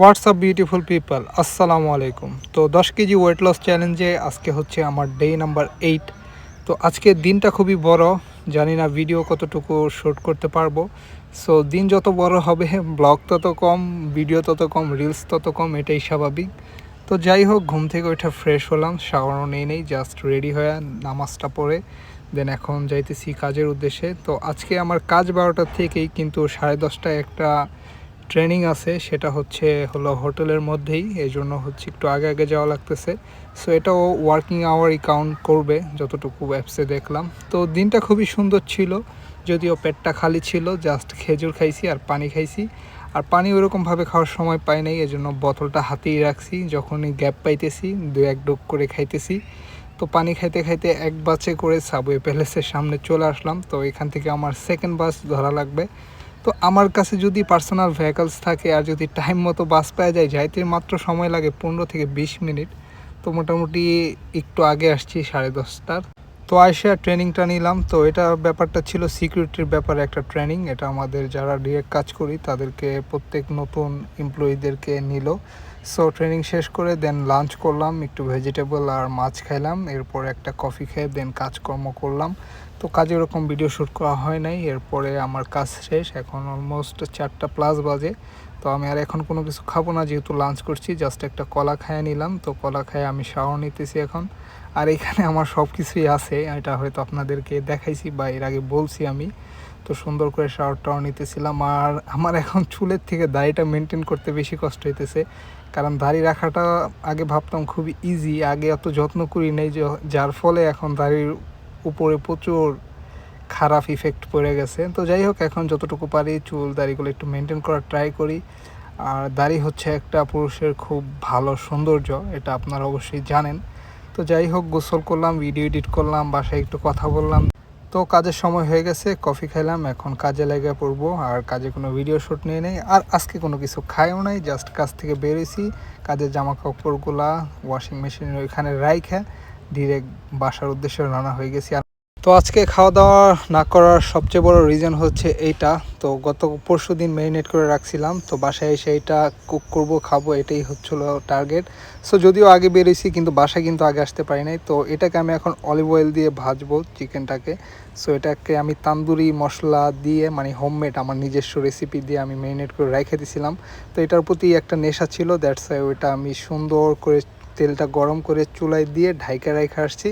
WhatsApp beautiful people আসসালামু আলাইকুম তো দশ কেজি ওয়েট লস চ্যালেঞ্জে আজকে হচ্ছে আমার ডে নাম্বার এইট তো আজকে দিনটা খুবই বড়, জানি না ভিডিও কতটুকু শ্যুট করতে পারব। সো দিন যত বড় হবে ব্লগ তত কম ভিডিও তত কম রিলস তত কম, এটাই স্বাভাবিক। তো যাই হোক, ঘুম থেকে ওইটা ফ্রেশ হলাম শাওয়ারও নেই নেই জাস্ট রেডি হয়ে নামাজটা পড়ে দেন এখন যাইতেছি কাজের উদ্দেশ্যে। তো আজকে আমার কাজ বারোটার থেকেই, কিন্তু সাড়ে দশটায় একটা ট্রেনিং আছে, সেটা হচ্ছে হলো হোটেলের মধ্যেই এই জন্য হচ্ছে একটু আগে আগে যাওয়া লাগতেছে। সো এটাও ওয়ার্কিং আওয়ারই কাউন্ট করবে, যতটুকু অ্যাপসে দেখলাম। তো দিনটা খুবই সুন্দর ছিল, যদিও পেটটা খালি ছিল জাস্ট খেজুর খাইছি আর পানি খাইছি। আর পানি ওরকমভাবে খাওয়ার সময় পাই নাই, এজন্য বোতলটা হাতেই রাখছি, যখনই গ্যাপ পাইতেছি, দু এক ডুব করে খাইতেছি। তো পানি খাইতে খাইতে এক বাসে করে সাবওয়ে প্যালেসের সামনে চলে আসলাম। তো এখান থেকে আমার সেকেন্ড বাস ধরা লাগবে। তো আমার কাছে যদি পার্সোনাল ভেহিকলস থাকে আর যদি টাইম মতো বাস পাওয়া যায়, যাইতে মাত্র সময় লাগে পনেরো থেকে বিশ মিনিট, তো মোটামুটি একটু আগে আসছি সাড়ে দশটার। তো আয়সা ট্রেনিংটা নিলাম। তো এটা ব্যাপারটা ছিল সিকিউরিটির ব্যাপারে একটা ট্রেনিং এটা আমাদের যারা ডিরেক্ট কাজ করি, তাদেরকে প্রত্যেক নতুন এমপ্লয়ীদেরকে নিল। সো ট্রেনিং শেষ করে দেন লাঞ্চ করলাম, একটু ভেজিটেবল আর মাছ খাইলাম, এরপর একটা কফি খেয়ে দেন কাজকর্ম করলাম। তো কাজে ওরকম ভিডিও শ্যুট করা হয় নাই, এরপরে আমার কাজ শেষ, এখন অলমোস্ট চারটা প্লাস বাজে। তো আমি আর এখন কোনো কিছু খাব না, যেহেতু লাঞ্চ করছি জাস্ট একটা কলা খাইয়ে নিলাম। তো কলা খাইয়ে আমি শাওয়ার নিতেছি এখন। আর এখানে আমার সব কিছুই আছে, এটা হয়তো আপনাদেরকে দেখাইছি বা এর আগে বলছি আমি। তো সুন্দর করে শাওয়ার টাওয়ার নিতেছিলাম আর আমার এখন চুলের থেকে দাড়িটা মেনটেন করতে বেশি কষ্ট হইতেছে। কারণ দাড়ি রাখাটা আগে ভাবতাম খুবই ইজি আগে এত যত্ন করি নাই যার ফলে এখন দাড়ির উপরে প্রচুর খারাপ ইফেক্ট পড়ে গেছে। তো যাই হোক, এখন যতটুকু পারি চুল দাড়িগুলো একটু মেনটেন করার ট্রাই করি। আর দাড়ি হচ্ছে একটা পুরুষের খুব ভালো সৌন্দর্য, এটা আপনারা অবশ্যই জানেন। তো যাই হোক, গোসল করলাম ভিডিও এডিট করলাম, বাসায় একটু কথা বললাম। তো কাজের সময় হয়ে গেছে, কফি খাইলাম, এখন কাজে লেগে পড়ব, আর কাজে কোনো ভিডিও শ্যুট নিয়ে নেই, আর আজকে কোনো কিছু খাইও নাই জাস্ট কাজ থেকে বেরোইছি, কাজের জামা কাপড়গুলা ওয়াশিং মেশিনের ওইখানে রাইখে ডিরেক্ট বাসার উদ্দেশ্যে রানা হয়ে গেছি। আর তো আজকে খাওয়া দাওয়া না করার সবচেয়ে বড় রিজন হচ্ছে এইটা। তো গত পরশু দিন ম্যারিনেট করে রাখছিলাম, তো বাসায় এসে এইটা কুক করব, খাব, এটাই হচ্ছিল টার্গেট সো যদিও আগে বেরিয়েছি কিন্তু বাসায় কিন্তু আগে আসতে পারি নাই। তো এটাকে আমি এখন অলিভ অয়েল দিয়ে ভাজবো চিকেনটাকে সো এটাকে আমি তান্দুরি মশলা দিয়ে মানে হোমমেড আমার নিজস্ব রেসিপি দিয়ে আমি ম্যারিনেট করে রেখে দিয়েছিলাম তো এটার প্রতি একটা নেশা ছিল দ্যাটস ওইটা আমি সুন্দর করে তেলটা গরম করে চুলায় দিয়ে ঢাইকা রেখে আসছি।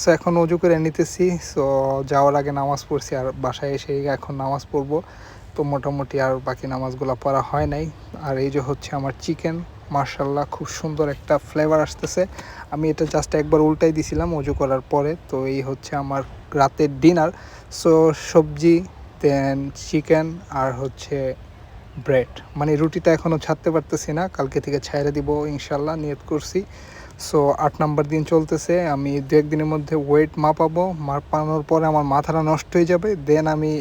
সো এখন অজু করে নিতেছি। সো যাওয়ার আগে নামাজ পড়ছি আর বাসায় এসে এখন নামাজ পড়ব। তো মোটামুটি আর বাকি নামাজগুলো পড়া হয় নাই। আর এই যে হচ্ছে আমার চিকেন মার্শাল্লাহ খুব সুন্দর একটা ফ্লেভার আসতেছে। আমি এটা জাস্ট একবার উল্টাই দিছিলাম অজু করার পরে। তো এই হচ্ছে আমার রাতের ডিনার সো সবজি দেন চিকেন আর হচ্ছে ব্রেড। মানে রুটিটা এখনও ছাড়তে পারতেছি না, কালকে থেকে ছাইড়ে দিব ইনশাল্লাহ, নিয়ত করছি। সো আট নাম্বার দিন চলতেছে, আমি দু একদিনের মধ্যে ওয়েট মাপাবো, মাপানোর পরে আমার মাথাটা নষ্ট হয়ে যাবে দেন আমি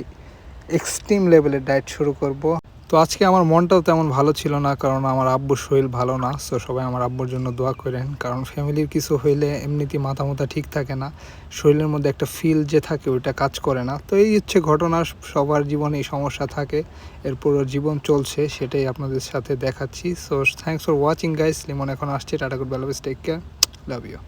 এক্সট্রিম লেভেলের ডায়েট শুরু করব। তো আজকে আমার মনটাও তেমন ভালো ছিল না, কারণ আমার আব্বুর শরীর ভালো না। সো সবাই আমার আব্বুর জন্য দোয়া করেন, কারণ ফ্যামিলির কিছু হইলে এমনিতেই মাথা মাথা ঠিক থাকে না। শরীরের মধ্যে একটা ফিল যে থাকে ওইটা কাজ করে না। তো এই হচ্ছে ঘটনা, সবার জীবনে এই সমস্যা থাকে এরপর জীবন চলছে, সেটাই আপনাদের সাথে দেখাচ্ছি। So thanks for watching guys Limon এখন আসছে, টাটা গুড বেলাবেস টেক কেয়ার লাভ ইউ